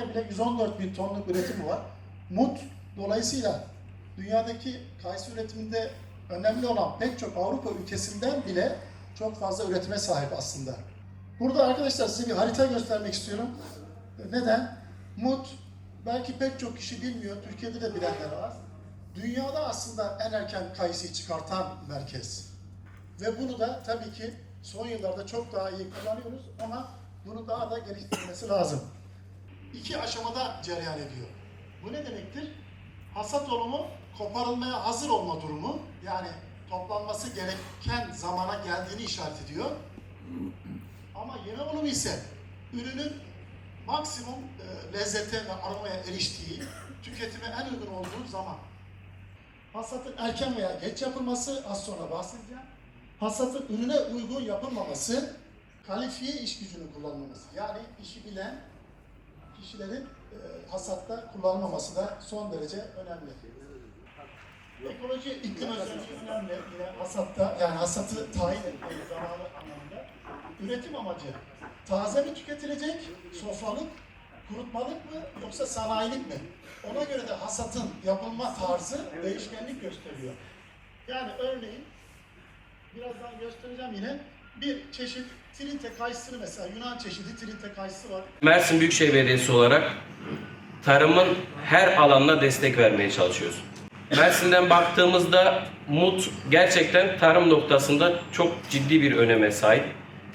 İspanya bile 114 bin tonluk üretimi var. Mut dolayısıyla dünyadaki kayısı üretiminde önemli olan pek çok Avrupa ülkesinden bile çok fazla üretime sahip aslında. Burada arkadaşlar size bir harita göstermek istiyorum. Neden? Mut belki pek çok kişi bilmiyor, Türkiye'de de bilenler var. Dünyada aslında en erken kayısıyı çıkartan merkez. Ve bunu da tabii ki son yıllarda çok daha iyi kullanıyoruz ama bunu daha da geliştirilmesi lazım. İki aşamada cereyan ediyor. Bu ne demektir? Hasat olumu koparılmaya hazır olma durumu yani toplanması gereken zamana geldiğini işaret ediyor. Ama yeme olumu ise ürünün maksimum e, lezzete ve aromaya eriştiği, tüketime en uygun olduğu zaman. Hasatın erken veya geç yapılması az sonra bahsedeceğim. Hasatın ürüne uygun yapılmaması, kalifiye iş gücünün kullanılmaması. Yani işi bilen kişilerin e, hasatta kullanılmaması da son derece önemli. Ekoloji iklim özelliği önemli. Yine hasatta, yani hasatı tayin etmeyi zamanı anlamında. Üretim amacı taze mi tüketilecek, sofralık, kurutmalık mı yoksa sanayilik mi? Ona göre de hasatın yapılma tarzı değişkenlik gösteriyor. Yani örneğin birazdan göstereceğim yine bir çeşit Trinte kayısını mesela Yunan çeşidi Trinte kayısı var. Mersin Büyükşehir Belediyesi olarak tarımın her alanına destek vermeye çalışıyoruz. Mersin'den baktığımızda MUT gerçekten tarım noktasında çok ciddi bir öneme sahip.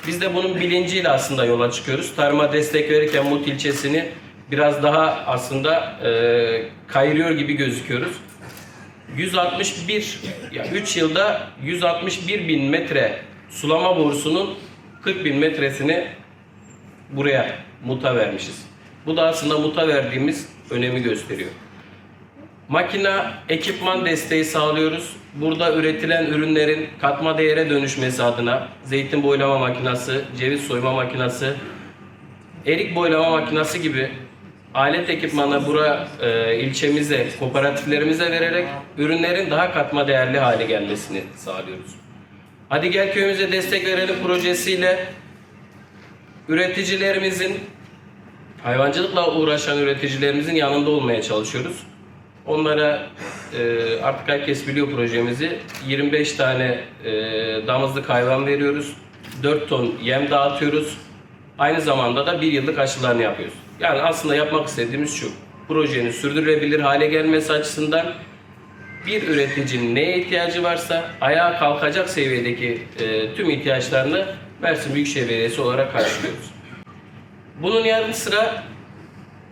Biz de bunun bilinciyle aslında yola çıkıyoruz. Tarıma destek verirken MUT ilçesini biraz daha aslında e, kayırıyor gibi gözüküyoruz. 161, ya 3 yılda 161 bin metre sulama borusunun 40 bin metresini buraya muta vermişiz. Bu da aslında muta verdiğimiz önemi gösteriyor. Makina, ekipman desteği sağlıyoruz. Burada üretilen ürünlerin katma değere dönüşmesi adına zeytin boylama makinası, ceviz soyma makinası, erik boylama makinası gibi alet ekipmanı bura e, ilçemize, kooperatiflerimize vererek ürünlerin daha katma değerli hale gelmesini sağlıyoruz. Hadi gel köyümüze destek verelim projesiyle üreticilerimizin hayvancılıkla uğraşan üreticilerimizin yanında olmaya çalışıyoruz. Onlara e, artık herkes biliyor projemizi. 25 tane e, damızlık hayvan veriyoruz. 4 ton yem dağıtıyoruz. Aynı zamanda da bir yıllık aşılarını yapıyoruz. Yani aslında yapmak istediğimiz şu. Projenin sürdürülebilir hale gelmesi açısından bir üreticinin neye ihtiyacı varsa ayağa kalkacak seviyedeki e, tüm ihtiyaçlarını Mersin Büyükşehir Belediyesi olarak karşılıyoruz. Bunun yanı sıra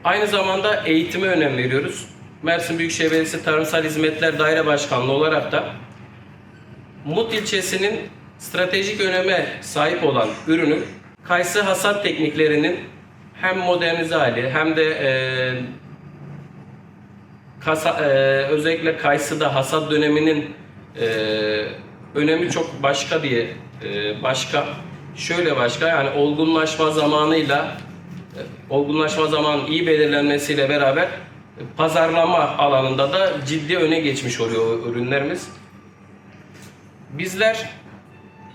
aynı zamanda eğitime önem veriyoruz. Mersin Büyükşehir Belediyesi Tarımsal Hizmetler Daire Başkanlığı olarak da Mut ilçesinin stratejik öneme sahip olan ürünün kayısı hasat tekniklerinin hem modernize hali hem de e, kasa, e, özellikle kayısıda hasat döneminin e, önemi çok başka diye e, başka şöyle başka yani olgunlaşma zamanıyla e, olgunlaşma zamanın iyi belirlenmesiyle beraber e, pazarlama alanında da ciddi öne geçmiş oluyor ürünlerimiz. Bizler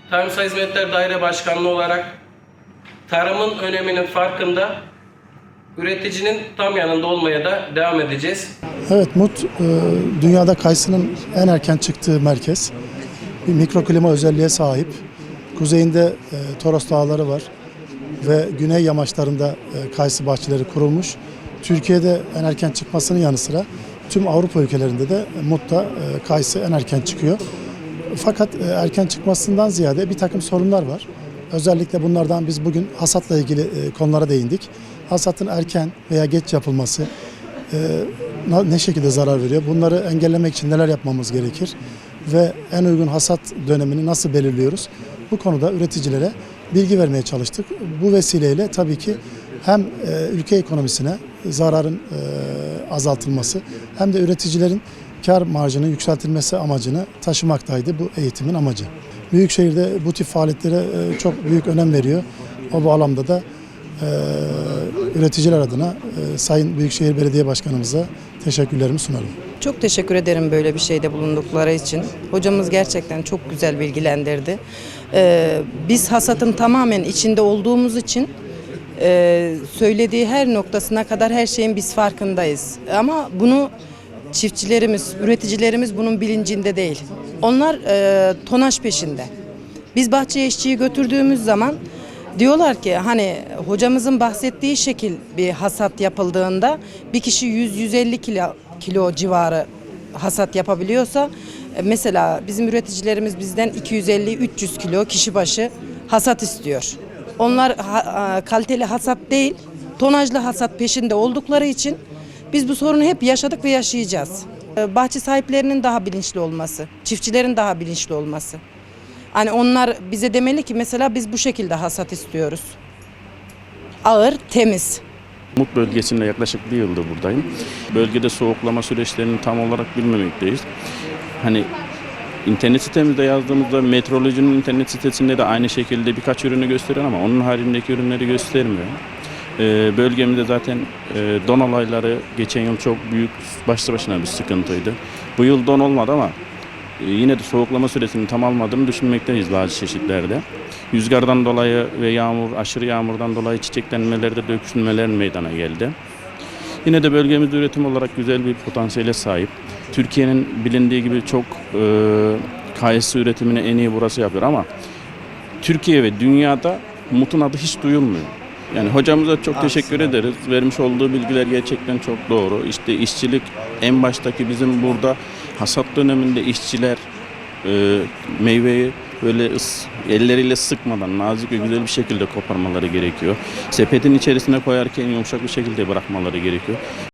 Tarımsal Hizmetler Daire Başkanlığı olarak tarımın öneminin farkında üreticinin tam yanında olmaya da devam edeceğiz. Evet Mut e, dünyada kayısının en erken çıktığı merkez. Bir mikroklima özelliğe sahip. Kuzeyinde e, Toros Dağları var ve güney yamaçlarında e, kayısı bahçeleri kurulmuş. Türkiye'de en erken çıkmasının yanı sıra tüm Avrupa ülkelerinde de Mut'ta kayısı en erken çıkıyor. Fakat erken çıkmasından ziyade bir takım sorunlar var. Özellikle bunlardan biz bugün hasatla ilgili konulara değindik. Hasatın erken veya geç yapılması, ne şekilde zarar veriyor? Bunları engellemek için neler yapmamız gerekir? Ve en uygun hasat dönemini nasıl belirliyoruz? Bu konuda üreticilere bilgi vermeye çalıştık. Bu vesileyle tabii ki hem e, ülke ekonomisine zararın e, azaltılması hem de üreticilerin kar marjının yükseltilmesi amacını taşımaktaydı bu eğitimin amacı. Büyükşehir'de bu tip faaliyetlere e, çok büyük önem veriyor. O bağlamda da üreticiler adına e, Sayın Büyükşehir Belediye Başkanımıza teşekkürlerimi sunarım. Çok teşekkür ederim böyle bir şeyde bulundukları için. Hocamız gerçekten çok güzel bilgilendirdi. Ee, biz hasatın tamamen içinde olduğumuz için e, söylediği her noktasına kadar her şeyin biz farkındayız. Ama bunu çiftçilerimiz, üreticilerimiz bunun bilincinde değil. Onlar e, tonaj peşinde. Biz bahçeye işçiyi götürdüğümüz zaman diyorlar ki hani hocamızın bahsettiği şekil bir hasat yapıldığında bir kişi 100-150 kilo, kilo civarı hasat yapabiliyorsa e, mesela bizim üreticilerimiz bizden 250-300 kilo kişi başı hasat istiyor. Onlar kaliteli hasat değil, tonajlı hasat peşinde oldukları için biz bu sorunu hep yaşadık ve yaşayacağız. E, Bahçe sahiplerinin daha bilinçli olması, çiftçilerin daha bilinçli olması. Hani onlar bize demeli ki mesela biz bu şekilde hasat istiyoruz. Ağır, temiz. Mut bölgesinde yaklaşık bir yıldır buradayım. Bölgede soğuklama süreçlerini tam olarak bilmemekteyiz. Hani internet sitemizde yazdığımızda metrolojinin internet sitesinde de aynı şekilde birkaç ürünü gösteriyor ama onun haricindeki ürünleri göstermiyor. Ee, bölgemizde zaten e, don olayları geçen yıl çok büyük başlı başına bir sıkıntıydı. Bu yıl don olmadı ama yine de soğuklama süresini tam almadığını düşünmekteyiz bazı çeşitlerde. Rüzgardan dolayı ve yağmur, aşırı yağmurdan dolayı çiçeklenmelerde dökülmeler meydana geldi. Yine de bölgemizde üretim olarak güzel bir potansiyele sahip. Türkiye'nin bilindiği gibi çok e, kayısı üretimini en iyi burası yapıyor ama Türkiye ve dünyada mutun adı hiç duyulmuyor. Yani hocamıza çok teşekkür ederiz. Vermiş olduğu bilgiler gerçekten çok doğru. İşte işçilik en baştaki bizim burada hasat döneminde işçiler e, meyveyi böyle ıs- elleriyle sıkmadan nazik ve güzel bir şekilde koparmaları gerekiyor. Sepetin içerisine koyarken yumuşak bir şekilde bırakmaları gerekiyor.